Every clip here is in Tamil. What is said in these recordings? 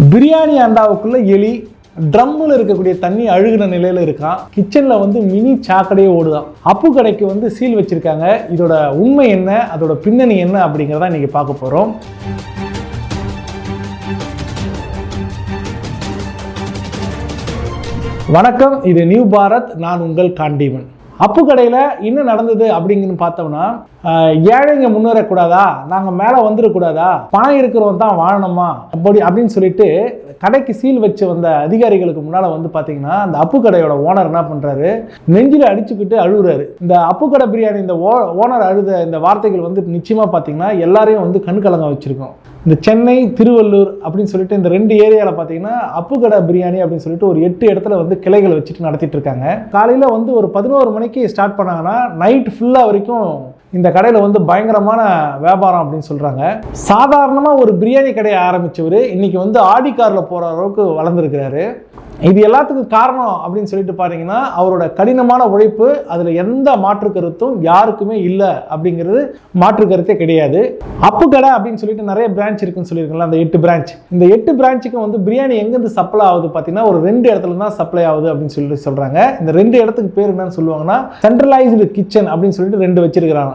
பிரியாணி அண்டாவுக்குள்ளே எலி ட்ரம்மில் இருக்கக்கூடிய தண்ணி அழுகின நிலையில் இருக்கான் கிச்சனில் வந்து மினி சாக்கடையே ஓடுதான் அப்பு கடைக்கு வந்து சீல் வச்சுருக்காங்க. இதோட உண்மை என்ன? அதோட பின்னணி என்ன? அப்படிங்கிறத இன்றைக்கி பார்க்க போகிறோம் வணக்கம். இது நியூ பாரத். நான் உங்கள் காண்டீவன் அப்பு கடையில் என்ன நடந்தது அப்படிங்கன்னு பார்த்தோம்னா ஏழைங்க முன்னேறக்கூடாதா? நாங்கள் மேலே வந்துடக்கூடாதா பணம் இருக்கிறவன் தான் வாழணுமா? அப்படி அப்படின்னு சொல்லிட்டு கடைக்கு சீல் வச்சு வந்த அதிகாரிகளுக்கு முன்னால் வந்து பார்த்தீங்கன்னா அந்த அப்பு கடையோட ஓனர் என்ன பண்ணுறாரு நெஞ்சில் அடிச்சுக்கிட்டு அழுகுறாரு. இந்த அப்பு கடை பிரியாணி இந்த ஓ ஓனர் அழுத இந்த வார்த்தைகள் வந்து நிச்சயமாக பார்த்தீங்கன்னா எல்லாரையும் வந்து கண் கலங்க இந்த சென்னை திருவள்ளூர் அப்படின்னு சொல்லிட்டு இந்த ரெண்டு ஏரியாவில் பார்த்தீங்கன்னா அப்புக்கடை பிரியாணி அப்படின்னு சொல்லிட்டு ஒரு எட்டு இடத்துல வந்து கிளைகள் வச்சுட்டு நடத்திட்டு இருக்காங்க. காலையில் வந்து ஒரு பதினோரு மணிக்கு ஸ்டார்ட் பண்ணாங்கன்னா நைட் ஃபுல்லாக வரைக்கும் இந்த கடையில் வந்து பயங்கரமான வியாபாரம் அப்படின்னு சொல்கிறாங்க சாதாரணமாக ஒரு பிரியாணி கடையை ஆரம்பித்தவர் இன்றைக்கி வந்து ஆடி காரில் போகிற அளவுக்கு வளர்ந்துருக்கிறாரு. இது எல்லாத்துக்கும் காரணம் அப்படின்னு சொல்லிட்டு பாத்தீங்கன்னா அவரோட கடினமான உழைப்பு அதில் எந்த மாற்று கருத்தும் யாருக்குமே இல்லை அப்படிங்கிறது மாற்று கருத்தே கிடையாது. அப்பு கடை அப்படின்னு சொல்லிட்டு நிறைய பிரான்ச் இருக்குன்னு சொல்லியிருக்கல அந்த எட்டு பிரான்ச் இந்த எட்டு பிரான்ச்சுக்கும் வந்து பிரியாணி எங்கேருந்து சப்ளை ஆகுது பார்த்தீங்கன்னா ஒரு ரெண்டு இடத்துல தான் சப்ளை ஆகுது அப்படின்னு சொல்லிட்டு சொல்கிறாங்க இந்த ரெண்டு இடத்துக்கு பேர் என்னன்னு சொல்லுவாங்கன்னா சென்ட்ரலைஸ்டு கிச்சன் அப்படின்னு சொல்லிட்டு ரெண்டு வச்சிருக்கிறாங்க.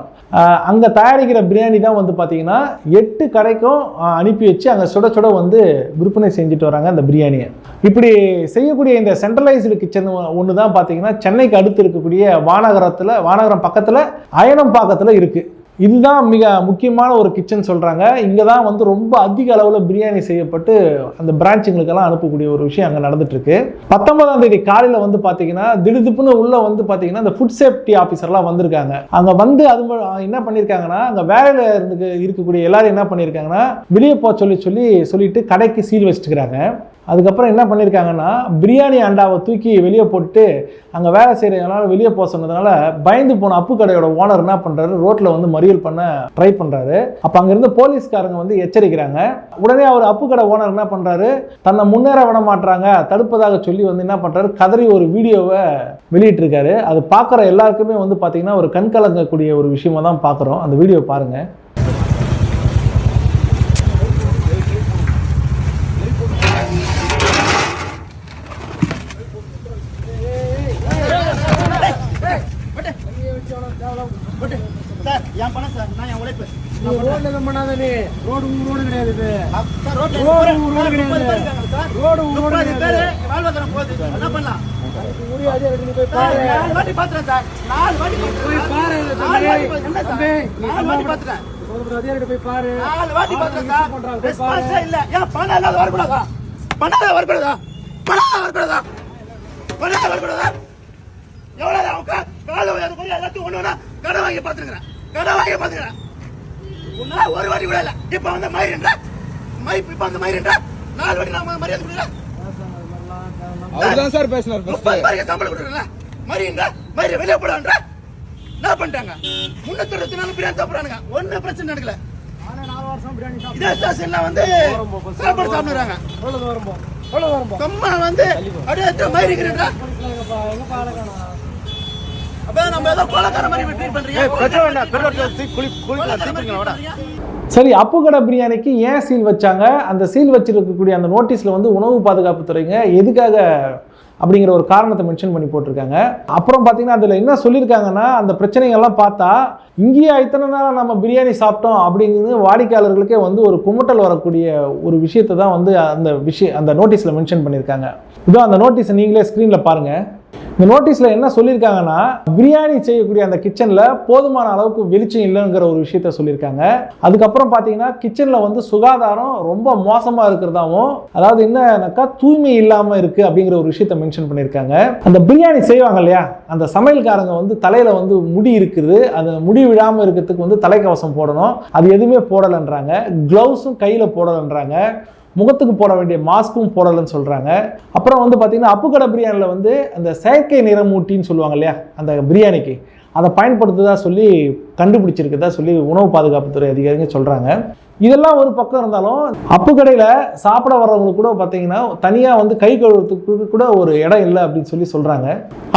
அங்கே தயாரிக்கிற பிரியாணி தான் வந்து பார்த்திங்கன்னா எட்டு கடைக்கும் அனுப்பி வச்சு அங்கே சுட சுட வந்து விற்பனை செஞ்சுட்டு வராங்க அந்த பிரியாணியை. இப்படி செய்யக்கூடிய இந்த சென்ட்ரலைஸ்டு கிச்சன் ஒன்று தான் பார்த்தீங்கன்னா சென்னைக்கு அடுத்து இருக்கக்கூடிய வானகரத்தில் வானகரம் பக்கத்தில் அயனம் பாக்கத்தில் இருக்குது இதுதான் மிக முக்கியமான ஒரு கிச்சன் சொல்கிறாங்க இங்கே தான் வந்து ரொம்ப அதிக அளவில் பிரியாணி செய்யப்பட்டு அந்த பிரான்ச்சுங்களுக்கெல்லாம் அனுப்பக்கூடிய ஒரு விஷயம் அங்கே நடந்துட்டுருக்கு. பத்தொன்பதாம் தேதி காலையில் வந்து பார்த்தீங்கன்னா திடுதிப்புன்னு உள்ளே வந்து பார்த்தீங்கன்னா அந்த ஃபுட் சேஃப்டி ஆஃபீஸர்லாம் வந்திருக்காங்க. அங்கே வந்து அது என்ன பண்ணியிருக்காங்கன்னா அங்கே வேலையில் இருந்து இருக்கக்கூடிய எல்லாரும் என்ன பண்ணியிருக்காங்கன்னா வெளியே போக சொல்லி சொல்லி சொல்லிட்டு கடைக்கு சீல் வச்சுட்டுக்கிறாங்க அதுக்கப்புறம் என்ன பண்ணியிருக்காங்கன்னா பிரியாணி அண்டாவை தூக்கி வெளியே போட்டு அங்கே வேலை செய்கிறதுனால வெளியே போக சொன்னதுனால பயந்து போன அப்பு கடையோட ஓனர் என்ன பண்ணுறாரு ரோட்டில் வந்து மறியல் பண்ண ட்ரை பண்ணுறாரு அப்போ அங்கேருந்து போலீஸ்காரங்க வந்து எச்சரிக்கிறாங்க. உடனே அவர் அப்பு கடை ஓனர் என்ன பண்ணுறாரு தன்னை முன்னேற விட மாட்டுறாங்க தடுப்பதாக சொல்லி வந்து என்ன பண்ணுறாரு கதறி ஒரு வீடியோவை வெளியிட்டிருக்காரு. அது பார்க்குற எல்லாருக்குமே வந்து பார்த்திங்கன்னா ஒரு கண் கலங்கக்கூடிய ஒரு விஷயமா தான் பார்க்குறோம். அந்த வீடியோ பாருங்கள் சார் என் பணம் சார் நான் என் உழைப்பு. ரோட்ல பண்ணாத நீ. ரோடு கிடையாது இது. ரோடு ரோடு கிடையாது. ரோடு கிடையாது. வாழ்வாதாரம் போகுது. என்ன பண்ணலாம்? நாலு வாட்டி பாத்துறேன் சார். நாலு வாட்டி போய் பாரு. என்ன சார்? தம்பி நீ நாலு வாட்டி பாத்துறேன் போய் பாரு. நாலு வாட்டி பாத்துறேன் சார். ரெஸ்பான்ஸே இல்ல. ஏன் பணம் இல்லாத வரக்கூடாதா? பணம் வரக்கூடாதா? பணம் வரக்கூடாதா? பணம் வரக்கூடாதா? எவ்வளவு அவங்க காலை எல்லாத்தையும் ஒண்ணு வாங்கி பாத்துக்கிறேன் கடன் வாங்கி பாத்துக்கிறேன் உன்னால ஒரு வாட்டி கூட இல்ல. இப்ப வந்து மயிரின்ற? மை இப்ப வந்து மயிரின்ற? நாலு வாட்டி நான் மரியாதை கொடுக்கல அவர்தான் சார் பேசினார். முப்பது பேருக்கு சம்பளம் கொடுக்குறல மரியுங்க மரிய வெளியே போடான்ற என்ன பண்ணிட்டாங்க? முன்னூத்தி இருபத்தி நாலு பிரியாணி சாப்பிடுறானுங்க. ஒன்னும் பிரச்சனை நடக்கல. நானே நாலு வருஷம் பிரியாணி சாப்பிட்டு இதே ஸ்டேஷன்ல வந்து சாப்பாடு சாப்பிடுறாங்க. கம்மா வந்து அப்படியே மயிரிக்கிறா சரி அப்பு கடை பிரியாணிக்கு ஏன் சீல் வச்சாங்க? அந்த சீல் வச்சிருக்கக்கூடிய அந்த நோட்டீஸில் வந்து உணவு பாதுகாப்பு துறைங்க எதுக்காக அப்படிங்கிற ஒரு காரணத்தை மென்ஷன் பண்ணி போட்டிருக்காங்க. அப்புறம் பார்த்தீங்கன்னா அதில் என்ன சொல்லியிருக்காங்கன்னா அந்த பிரச்சனைகள்லாம் பார்த்தா இங்கேயே இத்தனை நேரம் நம்ம பிரியாணி சாப்பிட்டோம் அப்படிங்கிறது வாடிக்கையாளர்களுக்கே வந்து ஒரு குமட்டல் வரக்கூடிய ஒரு விஷயத்தை தான் வந்து அந்த விஷயம் அந்த நோட்டீஸில் மென்ஷன் பண்ணியிருக்காங்க. இதோ அந்த நோட்டீஸை நீங்களே ஸ்க்ரீனில் பாருங்கள் இந்த நோட்டீஸில் என்ன சொல்லியிருக்காங்கன்னா பிரியாணி செய்யக்கூடிய அந்த கிச்சனில் போதுமான அளவுக்கு வெளிச்சம் இல்லைங்கிற ஒரு விஷயத்த சொல்லியிருக்காங்க. அதுக்கப்புறம் பார்த்தீங்கன்னா கிச்சனில் வந்து சுகாதாரம் ரொம்ப மோசமாக இருக்கிறதாவும் அதாவது என்னன்னாக்கா தூய்மை இல்லாமல் இருக்குது அப்படிங்கிற ஒரு விஷயத்த மென்ஷன் பண்ணியிருக்காங்க. அந்த பிரியாணி செய்வாங்க இல்லையா? அந்த சமையல்காரங்க வந்து தலையில் வந்து முடி இருக்குது. அந்த முடி விழாமல் இருக்கிறதுக்கு வந்து தலைக்கவசம் போடணும். அது எதுவுமே போடலைன்றாங்க. க்ளவுஸும் கையில் போடலைன்றாங்க. முகத்துக்கு போட வேண்டிய மாஸ்க்கும் போடலைன்னு சொல்கிறாங்க அப்புறம் வந்து பார்த்திங்கன்னா அப்புக்கடை பிரியாணியில் வந்து அந்த செயற்கை நிறமூட்டின்னு சொல்லுவாங்க இல்லையா? அந்த பிரியாணிக்கு. அதை பயன்படுத்துதா சொல்லி கண்டுபிடிச்சிருக்கதா சொல்லி உணவு பாதுகாப்புத்துறை அதிகாரிங்க சொல்கிறாங்க இதெல்லாம் ஒரு பக்கம் இருந்தாலும் அப்பு கடையில் சாப்பிட வர்றவங்களுக்கு கூட பார்த்தீங்கன்னா தனியாக வந்து கை கழுவுறதுக்கு கூட ஒரு இடம் இல்லை அப்படின்னு சொல்லி சொல்கிறாங்க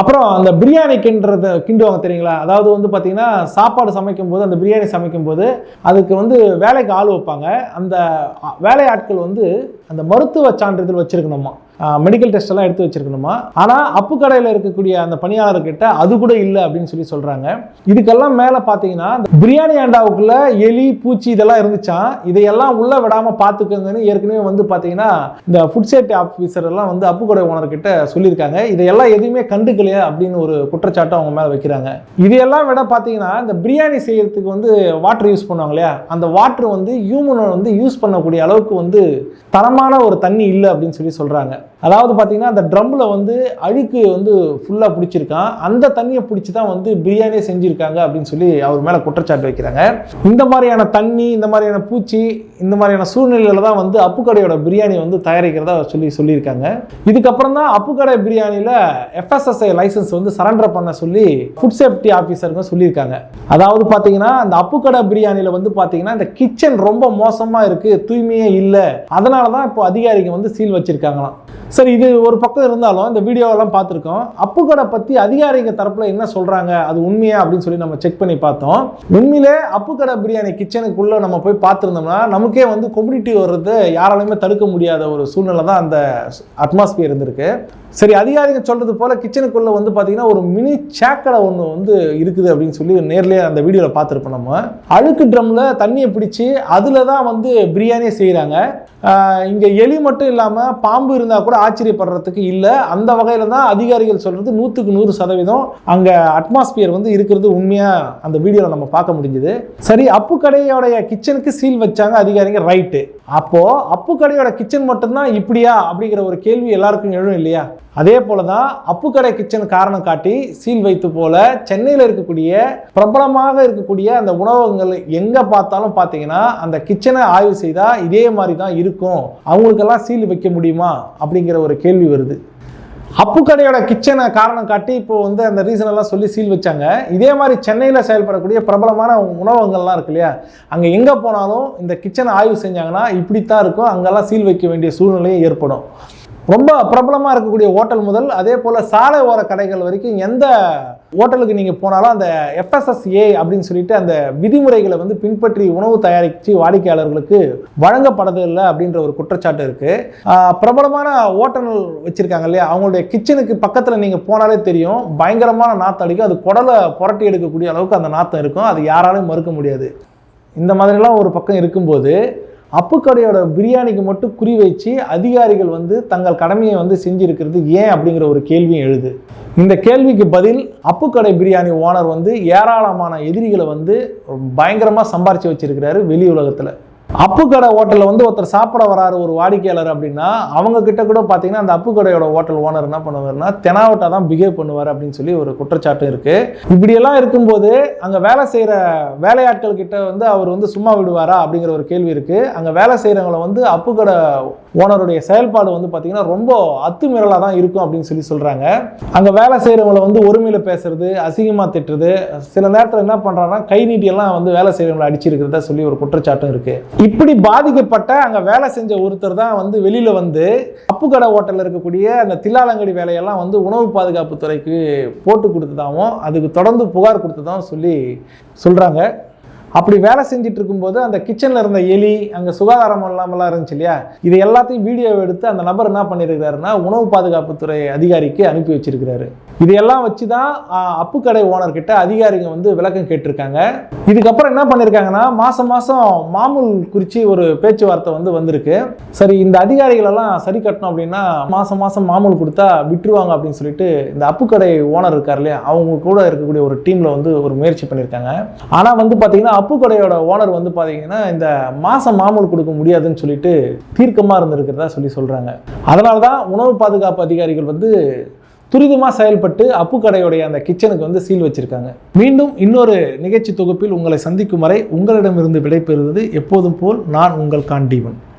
அப்புறம் அந்த பிரியாணி கிண்டுறத கிண்டுவாங்க தெரியுங்களா? அதாவது வந்து பார்த்தீங்கன்னா சாப்பாடு சமைக்கும் போது அந்த பிரியாணி சமைக்கும் போது அதுக்கு வந்து வேலைக்கு ஆள் வைப்பாங்க. அந்த வேலையாட்கள் வேலை ஆட்கள் வந்து அந்த மருத்துவ சான்றிதழ் வச்சுருக்கணுமா? மெடிக்கல் டெஸ்ட் எல்லாம் எடுத்து வச்சிருக்கணுமா? ஆனால் அப்பு கடையில் இருக்கக்கூடிய அந்த பணியாளர்கிட்ட அது கூட இல்லை அப்படின்னு சொல்லி சொல்கிறாங்க இதுக்கெல்லாம் மேலே பார்த்தீங்கன்னா இந்த பிரியாணி ஆண்டாவுக்குள்ள எலி பூச்சி இதெல்லாம் இருந்துச்சாம் இதையெல்லாம் உள்ள விடாமல் பார்த்துக்கோங்கன்னு ஏற்கனவே வந்து பார்த்தீங்கன்னா இந்த ஃபுட் சேஃப்டி ஆஃபீஸர் எல்லாம் வந்து அப்பு கடை ஓனர்கிட்ட சொல்லியிருக்காங்க. இதையெல்லாம் எதுவுமே கண்டுக்கலையே அப்படின்னு ஒரு குற்றச்சாட்டை அவங்க மேலே வைக்கிறாங்க. இதையெல்லாம் விட பார்த்தீங்கன்னா இந்த பிரியாணி செய்யறதுக்கு வந்து வாட்டர் யூஸ் பண்ணுவாங்க இல்லையா? அந்த வாட்டர் வந்து ஹியூமன் வந்து யூஸ் பண்ணக்கூடிய அளவுக்கு வந்து தரமான ஒரு தண்ணி இல்லை அப்படின்னு சொல்லி சொல்கிறாங்க அதாவது பார்த்தீங்கன்னா அந்த ட்ரம்மில் வந்து அழுக்கு வந்து ஃபுல்லாக பிடிச்சிருக்கான். அந்த தண்ணியை பிடிச்சி தான் வந்து பிரியாணியே செஞ்சுருக்காங்க அப்படின்னு சொல்லி அவர் மேலே குற்றச்சாட்டு வைக்கிறாங்க. இந்த மாதிரியான தண்ணி இந்த மாதிரியான பூச்சி இந்த மாதிரியான சூழ்நிலையில தான் வந்து அப்புக்கடையோட பிரியாணி வந்து தயாரிக்கிறதா சொல்லி சொல்லியிருக்காங்க. இதுக்கப்புறம் தான் அப்புக்கடை பிரியாணியில் எஃப்எஸ்எஸ்ஐ லைசன்ஸ் வந்து சரண்டர் பண்ண சொல்லி ஃபுட் சேஃப்டி ஆஃபீஸருங்க சொல்லியிருக்காங்க. அதாவது பார்த்தீங்கன்னா அந்த அப்புக்கடை பிரியாணியில் வந்து பார்த்தீங்கன்னா இந்த கிச்சன் ரொம்ப மோசமாக இருக்குது தூய்மையே இல்லை. அதனால தான் இப்போ அதிகாரிங்க வந்து சீல் வச்சிருக்காங்களாம். சரி இது ஒரு பக்கம் இருந்தாலும் இந்த வீடியோவெல்லாம் பார்த்துருக்கோம். அப்புக்கடை பற்றி அதிகாரிங்க தரப்பில் என்ன சொல்கிறாங்க அது உண்மையா அப்படின்னு சொல்லி நம்ம செக் பண்ணி பார்த்தோம். உண்மையிலே அப்புக்கடை பிரியாணி கிச்சனுக்குள்ளே நம்ம போய் பார்த்துருந்தோம்னா நமக்கே வந்து கொம்யூனிட்டி வர்றது யாராலையுமே தடுக்க முடியாத ஒரு சூழ்நிலை தான் அந்த அட்மாஸ்பியர் இருந்திருக்கு. சரி அதிகாரிங்க சொல்கிறது போல் கிச்சனுக்குள்ளே வந்து பார்த்தீங்கன்னா ஒரு மினி சேக்கடை ஒன்று வந்து இருக்குது அப்படின்னு சொல்லி நேர்லேயே அந்த வீடியோவில் பார்த்துருப்போம் நம்ம. அழுக்கு ட்ரம்மில் தண்ணியை பிடிச்சி அதில் தான் வந்து பிரியாணியே செய்கிறாங்க இங்கே எலி மட்டும் இல்லாமல் பாம்பு இருந்தால் கூட ஆச்சரியப்படுறதுக்கு இல்லை. அந்த வகையில் தான் அதிகாரிகள் சொல்கிறது நூற்றுக்கு நூறு சதவீதம் அங்கே அட்மாஸ்பியர் வந்து இருக்கிறது உண்மையாக அந்த வீடியோவில் நம்ம பார்க்க முடிஞ்சுது. சரி அப்பு கடையோடைய கிச்சனுக்கு சீல் வச்சாங்க அதிகாரிங்க ரைட்டு அப்போது அப்பு கடையோட கிச்சன் மட்டும்தான் இப்படியா அப்படிங்கிற ஒரு கேள்வி எல்லாருக்கும் எழும் இல்லையா? அதே போல தான் அப்பு கடை கிச்சன் காரணம் காட்டி சீல் வைத்து போல சென்னையில் இருக்கக்கூடிய பிரபலமாக இருக்கக்கூடிய அந்த உணவகங்கள் எங்கே பார்த்தாலும் பார்த்தீங்கன்னா அந்த கிச்சனை ஆய்வு செய்தால் இதே மாதிரி தான் இருக்கும். அவங்களுக்கெல்லாம் சீல் வைக்க முடியுமா அப்படிங்கிற ஒரு கேள்வி வருது. அப்பு கடையோட கிச்சனை காரணம் காட்டி இப்போ வந்து அந்த ரீசன் எல்லாம் சொல்லி சீல் வச்சாங்க. இதே மாதிரி சென்னையில் செயல்படக்கூடிய பிரபலமான உணவகங்கள்லாம் இருக்கு இல்லையா? அங்கே எங்கே போனாலும் இந்த கிச்சனை ஆய்வு செஞ்சாங்கன்னா இப்படித்தான் இருக்கும். அங்கெல்லாம் சீல் வைக்க வேண்டிய சூழ்நிலையும் ஏற்படும். ரொம்ப பிரபலமாக இருக்கக்கூடிய ஹோட்டல் முதல் அதே போல் சாலை ஓர கடைகள் வரைக்கும் எந்த ஹோட்டலுக்கு நீங்கள் போனாலும் அந்த எஃப்எஸ்எஸ்ஏ அப்படின்னு சொல்லிட்டு அந்த விதிமுறைகளை வந்து பின்பற்றி உணவு தயாரித்து வாடிக்கையாளர்களுக்கு வழங்கப்படதில்லை அப்படின்ற ஒரு குற்றச்சாட்டு இருக்குது பிரபலமான ஹோட்டல் வச்சுருக்காங்க இல்லையா? அவங்களுடைய கிச்சனுக்கு பக்கத்தில் நீங்கள் போனாலே தெரியும். பயங்கரமான நாற்றம் அடிக்கும். அது குடலை புரட்டி எடுக்கக்கூடிய அளவுக்கு அந்த நாற்றம் இருக்கும். அது யாராலையும் மறுக்க முடியாது. இந்த மாதிரிலாம் ஒரு பக்கம் இருக்கும்போது அப்புக்கடையோட பிரியாணிக்கு மட்டும் குறி வச்சு அதிகாரிகள் வந்து தங்கள் கடமையை வந்து செஞ்சிருக்கிறது ஏன் அப்படிங்கிற ஒரு கேள்வியும் எழுது. இந்த கேள்விக்கு பதில் அப்புக்கடை பிரியாணி ஓனர் வந்து ஏராளமான எதிரிகளை வந்து பயங்கரமாக சம்பாரித்து வச்சிருக்கிறாரு வெளி உலகத்தில். அப்புக்கடை ஹோட்டலில் வந்து ஒருத்தர் சாப்பிட வராரு ஒரு வாடிக்கையாளர் அப்படின்னா அவங்க கிட்ட கூட பார்த்தீங்கன்னா அந்த அப்பு கடையோட ஹோட்டல் ஓனர் என்ன பண்ணுவாருன்னா தெனாவட்டா தான் பிஹேவ் பண்ணுவார் அப்படின்னு சொல்லி ஒரு குற்றச்சாட்டும் இருக்கு. இப்படியெல்லாம் இருக்கும்போது அங்கே வேலை செய்கிற வேலையாட்கள் கிட்ட வந்து அவர் வந்து சும்மா விடுவாரா அப்படிங்கிற ஒரு கேள்வி இருக்கு. அங்கே வேலை செய்கிறவங்கள வந்து அப்பு கடை ஓனருடைய செயல்பாடு வந்து பார்த்தீங்கன்னா ரொம்ப அத்துமீறலாக தான் இருக்கும் அப்படின்னு சொல்லி சொல்கிறாங்க அங்கே வேலை செய்கிறவங்கள வந்து ஒருமையில் பேசுறது அசிங்கமாக திட்டுறது. சில நேரத்தில் என்ன பண்ணுறாங்கன்னா கை நீட்டியெல்லாம் வந்து வேலை செய்கிறவங்களை அடிச்சிருக்கிறதா சொல்லி ஒரு குற்றச்சாட்டும் இருக்குது இப்படி பாதிக்கப்பட்ட அங்கே வேலை செஞ்ச ஒருத்தர் தான் வந்து வெளியில் வந்து அப்புக்கடை ஹோட்டலில் இருக்கக்கூடிய அந்த தில்லாலங்கடி வேலையெல்லாம் வந்து உணவு பாதுகாப்பு துறைக்கு போட்டு கொடுத்ததாகவும் அதுக்கு தொடர்ந்து புகார் கொடுத்ததாகவும் சொல்லி சொல்கிறாங்க அப்படி வேலை செஞ்சுட்டு இருக்கும்போது அந்த கிச்சனில் இருந்த எலி அங்கே சுகாதாரம் இல்லாமலாம் இருந்துச்சு இல்லையா? இது எல்லாத்தையும் வீடியோ எடுத்து அந்த நபர் என்ன பண்ணியிருக்கிறாருன்னா உணவு பாதுகாப்புத்துறை அதிகாரிக்கு அனுப்பி வச்சிருக்கிறாரு. இதையெல்லாம் வச்சு தான் அப்புக்கடை கடை ஓனர்கிட்ட அதிகாரிங்க வந்து விளக்கம் கேட்டிருக்காங்க. இதுக்கப்புறம் என்ன பண்ணியிருக்காங்கன்னா மாதம் மாதம் மாமூல் குறித்து ஒரு பேச்சுவார்த்தை வந்து வந்திருக்கு. சரி இந்த அதிகாரிகளெல்லாம் சரி கட்டணும் அப்படின்னா மாதம் மாதம் மாமூல் கொடுத்தா விட்டுருவாங்க அப்படின்னு சொல்லிட்டு இந்த அப்புக்கடை ஓனர் இருக்கார் இல்லையா அவங்க கூட இருக்கக்கூடிய ஒரு டீமில் வந்து ஒரு முயற்சி பண்ணியிருக்காங்க ஆனால் வந்து பார்த்தீங்கன்னா அப்பு கடையோட ஓனர் வந்து பார்த்தீங்கன்னா இந்த மாதம் மாமூல் கொடுக்க முடியாதுன்னு சொல்லிட்டு தீர்க்கமாக இருந்திருக்கிறதா சொல்லி சொல்கிறாங்க அதனால தான் உணவு பாதுகாப்பு அதிகாரிகள் வந்து துரிதமாக செயல்பட்டு அப்பு கடையுடைய அந்த கிச்சனுக்கு வந்து சீல் வச்சிருக்காங்க. மீண்டும் இன்னொரு நிகழ்ச்சி தொகுப்பில் உங்களை சந்திக்கும் வரை உங்களிடமிருந்து விடைபெறுவது எப்போதும் போல் நான் உங்கள் காண்டீவன்